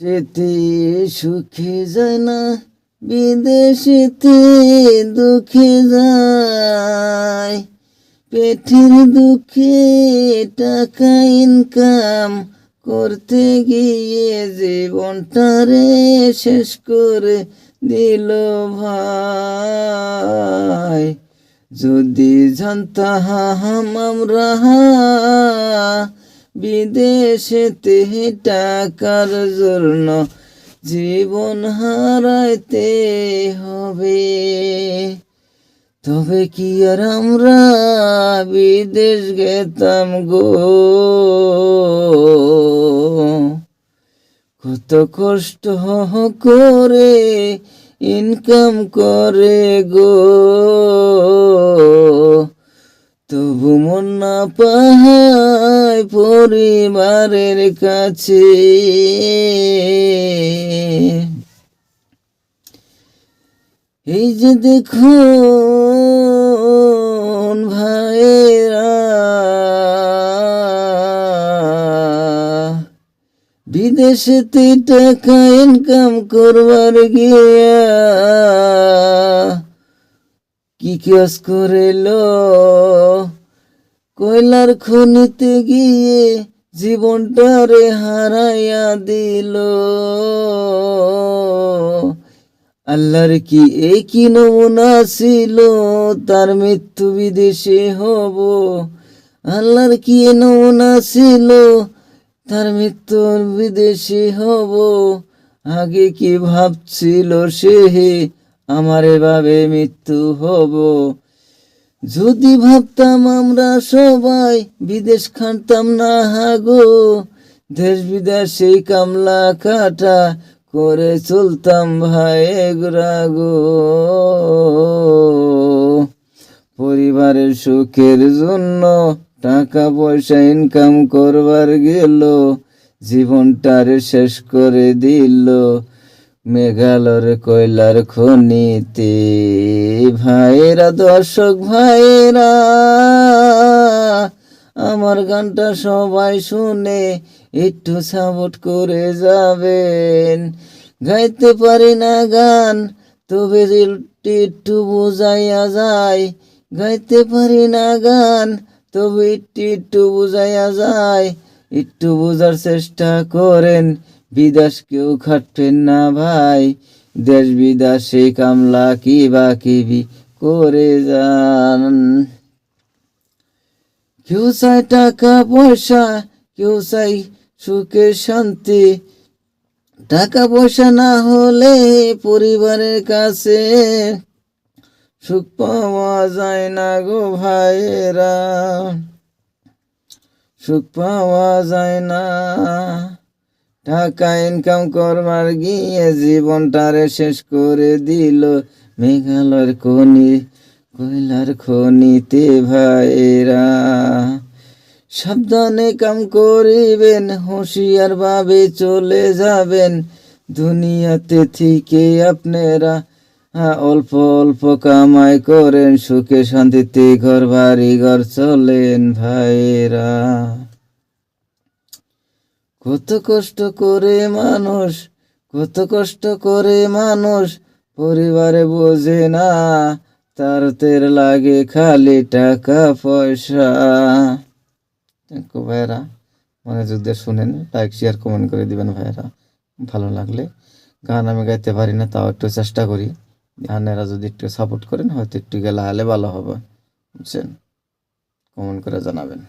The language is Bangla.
যেতে সুখে যায় না বিদেশেতে দুঃখে যায়। পেটের দুঃখে টাকা ইনকাম করতে গিয়ে জীবনটারে শেষ করে দিল ভাই। যদি জানতাম আমরা বিদেশেতে টাকার জন্য জীবন হারাইতে হবে। তবে কি আর আমরা বিদেশ গেতাম গো? কত কষ্ট করে ইনকাম করে গো। তবু মন না পাহায় পরিবারের কাছে। এই যে দেখুন ভাইরা বিদেশেতে টাকা ইনকাম করবার গিয়া কি কাজ করেল, কয়লার খনিতে গিয়ে জীবনটারে হারাইয়া দিল। আল্লাহর কি এই কি নমুনা ছিল? তার মৃত্যু বিদেশে হব। আল্লাহর কি নমুনা ছিল? তার মৃত্যু বিদেশে হব। আগে কি ভাবছিল সে? আমার এভাবে মৃত্যু হব। যদি ভাবতাম আমরা সবাই বিদেশ খানতাম না হাগো দেশ বিদেশে কামলা কাটা করে চলতাম, ভাই গো। পরিবারের সুখের জন্য টাকা পয়সা ইনকাম করবার গেল, জীবনটারে শেষ করে দিল। মেঘালয়ের কয়লার খনিতে ভাইরা দর্শক ভাইরা আমার গানটা সবাই শুনে একটু সাপোর্ট করে যাবেন। গাইতে পারি না গান, তবে একটু বোঝাইয়া যায়। গাইতে পারি না গান, তবে একটু বোঝাইয়া যায়। একটু বোঝার চেষ্টা করেন বিদেশ কেউ খাটবেন না ভাই। দেশ বিদেশে কামলা কি বা কিবি করে যান। কেউ চাই টাকা পয়সা, কেউ চাই সুখের শান্তি। টাকা পয়সা না হলে পরিবারের কাছে সুখ পাওয়া যায় না গো ভাইয়েরা। সুখ পাওয়া যায় না। টাকা ইনকাম করবার গিয়ে জীবনটারে শেষ করে দিল মেঘালয়ের খনি কয়লার খনিতে ভাইরা সাবধানে কাম করিবেন, হুঁশিয়ার ভাবে চলে যাবেন। দুনিয়াতে থেকে আপনারা অল্প অল্প কামাই করেন, সুখে শান্তিতে ঘর বাড়ি ঘর চলেন ভাইরা কত কষ্ট করে মানুষ, কত কষ্ট করে মানুষ পরিবারে বোঝে না, তার তের লাগে খালি টাকা পয়সা। ভাইরা মনোযোগ দিয়ে শুনেন লাইক শেয়ার কমেন্ট করে দিবেন ভাইরা ভালো লাগলে গান আমি গাইতে পারি না, তাও একটু চেষ্টা করি। গানেরা যদি একটু সাপোর্ট করেন, হয়তো একটু গেলে হলে ভালো হবে। বুঝছেন? কমেন্ট করে জানাবেন।